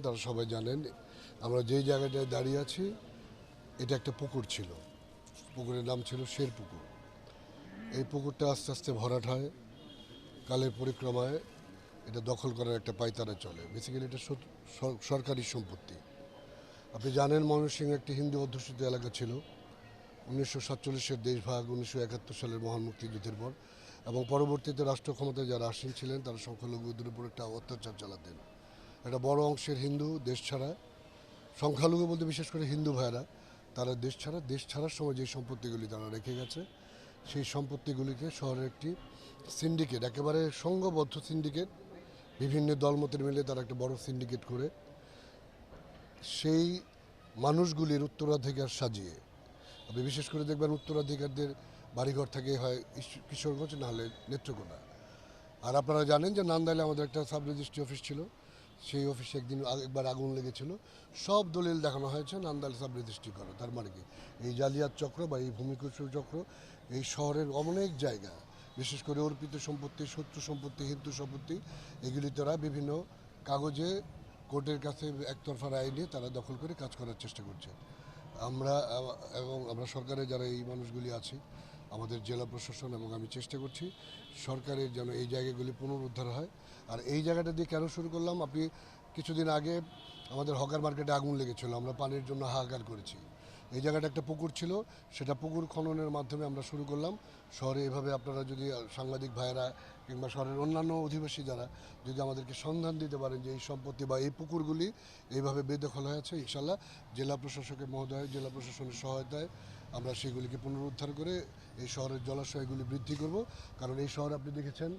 তারা সবাই জানেন, আমরা যেই জায়গাটায় দাঁড়িয়ে আছি, এটা একটা পুকুর ছিল। পুকুরের নাম ছিল শের পুকুর এই পুকুরটা আস্তে আস্তে ভরাট হয়, কালের পরিক্রমায় এটা দখল করার একটা পায়তারা চলে। বেসিক্যালি এটা সর- সর- সরকারি সম্পত্তি। আপনি জানেন ময়মনসিংহ একটি হিন্দু অধ্যুষিত এলাকা ছিল। উনিশশো সাতচল্লিশের দেশভাগ, উনিশশো একাত্তর সালের মহান মুক্তিযুদ্ধের পর। এবং পরবর্তীতে রাষ্ট্র ক্ষমতায় যারা আসীন ছিলেন, তারা সংখ্যালঘুদের উপর একটা অত্যাচার চালাতেন। একটা বড় অংশের হিন্দু দেশ ছাড়া, সংখ্যালঘু বলতে বিশেষ করে হিন্দু ভাইয়েরা তারা দেশ ছাড়া, দেশ ছাড়ার সময় যে সম্পত্তিগুলি তারা রেখে গেছে, সেই সম্পত্তিগুলিকে শহরের একটি সিন্ডিকেট একেবারে সংঘবদ্ধ সিন্ডিকেট বিভিন্ন দলমতের মিলে তারা একটা বড় সিন্ডিকেট করে, সেই মানুষগুলির উত্তরাধিকার সাজিয়ে, আপনি বিশেষ করে দেখবেন উত্তরাধিকারদের বাড়িঘর থেকে হয় কিশোরগঞ্জ, নাহলে নেত্রকোনা। আর আপনারা জানেন যে নান্দাইলে আমাদের একটা সাব রেজিস্ট্রি অফিস ছিল সেই অফিসে একদিন একবার আগুন লেগেছিল। সব দলিল দেখানো হয়েছে নান্দাইল সাব রেজিস্ট্রি করো, তার মানে কি? এই জালিয়াত চক্র বা এই ভূমিকুসুর চক্র এই শহরের অনেক জায়গা, বিশেষ করে অর্পিত সম্পত্তি, শত্রু সম্পত্তি, হিন্দু সম্পত্তি, এগুলি তারা বিভিন্ন কাগজে কোর্টের কাছে একতরফা রায় নিয়ে তারা দখল করে কাজ করার চেষ্টা করছে। আমরা, এবং আমরা সরকারের যারা এই মানুষগুলি আছি আমাদের জেলা প্রশাসন এবং আমি চেষ্টা করছি সরকারের যেন এই জায়গাগুলি পুনরুদ্ধার হয়। আর এই জায়গাটা দিয়ে কেন শুরু করলাম? আপনি কিছুদিন আগে আমাদের হকার মার্কেটে আগুন লেগেছিল, আমরা পানির জন্য হাহাকার করেছি। এই জায়গাটা একটা পুকুর ছিল, সেটা পুকুর খননের মাধ্যমে আমরা শুরু করলাম। শহরে এভাবে আপনারা যদি সাংবাদিক ভাইয়েরা কিংবা শহরের অন্যান্য অধিবাসী যারা যদি আমাদেরকে সন্ধান দিতে পারেন যে এই সম্পত্তি বা এই পুকুরগুলি এইভাবে বেদখল হয়ে আছে, ইনশাল্লাহ জেলা প্রশাসকের মহোদয়, জেলা প্রশাসনের সহায়তায় আমরা সেগুলিকে পুনরুদ্ধার করে এই শহরের জলাশয়গুলি বৃদ্ধি করব। কারণ এই শহর আপনি দেখেছেন,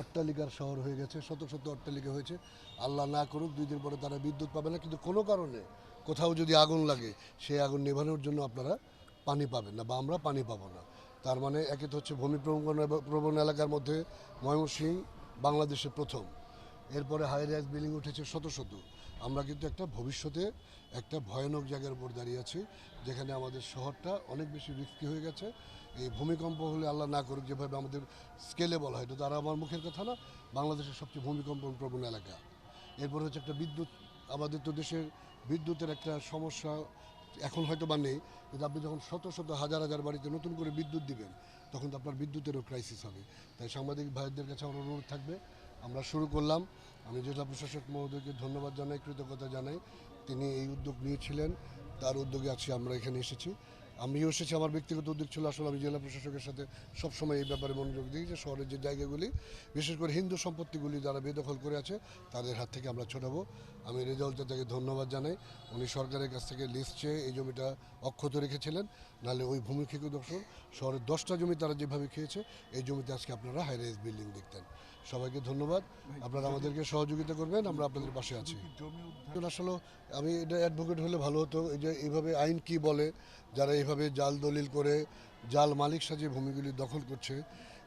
অট্টালিকার শহর হয়ে গেছে, শত শত অট্টালিকা হয়েছে। আল্লাহ না করুক, দুই দিন পরে তারা বিদ্যুৎ পাবে না। কিন্তু কোনো কারণে কোথাও যদি আগুন লাগে, সেই আগুন নেভানোর জন্য আপনারা পানি পাবেন না বা আমরা পানি পাবো না। তার মানে একে তো হচ্ছে ভূমি প্রবণ এলাকার মধ্যে ময়মনসিংহ বাংলাদেশের প্রথম। এরপরে হাই রাইজ বিল্ডিং উঠেছে শত শত। আমরা কিন্তু একটা ভবিষ্যতে একটা ভয়ানক জায়গার উপর দাঁড়িয়ে আছি, যেখানে আমাদের শহরটা অনেক বেশি রিস্কি হয়ে গেছে। এই ভূমিকম্প হলে আল্লাহ না করুক যেভাবে আমাদের স্কেলে বলা হয় তো আর আমার মুখের কথা না, বাংলাদেশের সবচেয়ে ভূমিকম্প প্রবণ এলাকা। এরপর হচ্ছে একটা বিদ্যুৎ, আমাদের তো দেশের বিদ্যুতের একটা সমস্যা এখন হয়তো বা নেই, কিন্তু আপনি যখন শত শত, হাজার হাজার বাড়িতে নতুন করে বিদ্যুৎ দিবেন, তখন তো আপনার বিদ্যুতেরও ক্রাইসিস হবে। তাই সাংবাদিক ভাইদের কাছে আমার অনুরোধ থাকবে আমরা শুরু করলাম। আমি জেলা প্রশাসক মহোদয়কে ধন্যবাদ জানাই, কৃতজ্ঞতা জানাই। তিনি এই উদ্যোগ নিয়েছিলেন, তার উদ্যোগে আছি আমরা এখানে এসেছি। আমিও এসেছি, আমার ব্যক্তিগত উদ্যোগ ছিল আসলে আমি জেলা প্রশাসকের সাথে সবসময় এই ব্যাপারে মনোযোগ দিই যে শহরের যে জায়গাগুলি, বিশেষ করে হিন্দু সম্পত্তিগুলি যারা বেদখল করে আছে, তাদের হাত থেকে আমরা ছোটাবো। আমি রেজাউল চাচাকে ধন্যবাদ জানাই। উনি সরকারের কাছ থেকে লিস্ট চেয়ে এই জমিটা অক্ষত রেখেছিলেন। নাহলে ওই ভূমি ক্ষেত্র দর্শন শহরের দশটা জমি তারা যেভাবে খেয়েছে এই জমিতে আজকে আপনারা হাই রাইজ বিল্ডিং দেখতেন। সবাইকে ধন্যবাদ। আপনারা আমাদেরকে সহযোগিতা করবেন আমরা আপনাদের পাশে আছি। আসলে আমি এটা অ্যাডভোকেট হলে ভালো হতো এই যে এইভাবে আইন কি বলে যারা এইভাবে জাল দলিল করে জাল মালিক সাজিয়ে ভূমিগুলি দখল করছে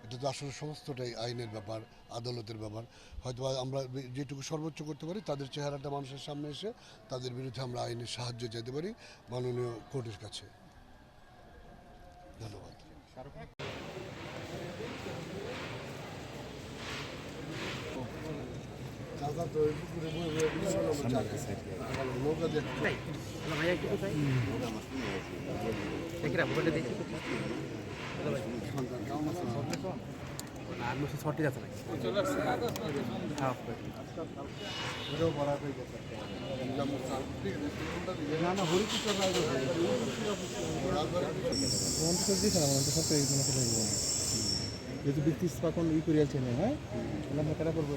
এটা তো আসলে সমস্তটাই আইনের ব্যাপার আদালতের ব্যাপার। হয়তো আমরা যেটুকু সর্বোচ্চ করতে পারি তাদের চেহারাটা মানুষের সামনে এসে তাদের বিরুদ্ধে আমরা আইনের সাহায্য চাইতে পারি মাননীয় কোর্টের কাছে। ধন্যবাদ। দেখি। না মোবাইলটা দেখি। আর মুসে ছটি আছে নাকি? হ্যাঁ না সব পেয়ে না যেহেতু ব্যক্তি স্থাপন ই করিয়াছেন হ্যাঁ। আমরা কেটা করব